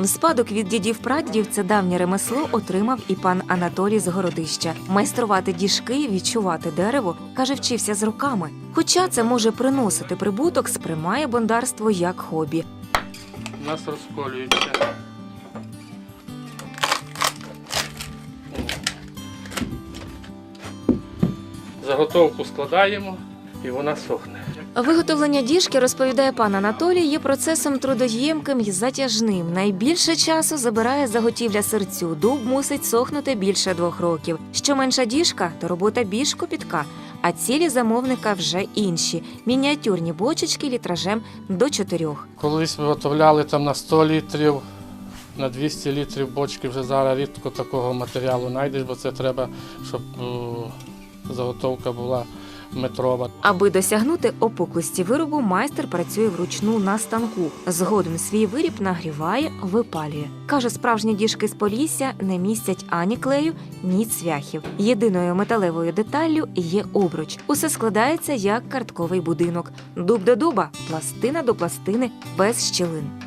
В спадок від дідів прадідів це давнє ремесло отримав і пан Анатолій з городища. Майструвати діжки, відчувати дерево, каже, вчився з руками. Хоча це може приносити прибуток, сприймає бондарство як хобі. У нас розколюється. Заготовку складаємо і вона сохне. Виготовлення діжки, розповідає пан Анатолій, є процесом трудоємким і затяжним. Найбільше часу забирає заготівля серцю. Дуб мусить сохнути більше двох років. Що менша діжка, то робота більш копітка. А цілі замовника вже інші мініатюрні бочечки літражем до чотирьох. Колись виготовляли там на 100 літрів, на 200 літрів бочки вже зараз рідко такого матеріалу знайдеш, бо це треба, щоб е, заготовка була метрова. Аби досягнути опуклості виробу, майстер працює вручну на станку. Згодом свій виріб нагріває, випалює. Каже, справжні діжки з полісся не містять ані клею, ні цвяхів. Єдиною металевою деталлю є обруч. Усе складається як картковий будинок. Дуб до дуба, пластина до пластини без щілин.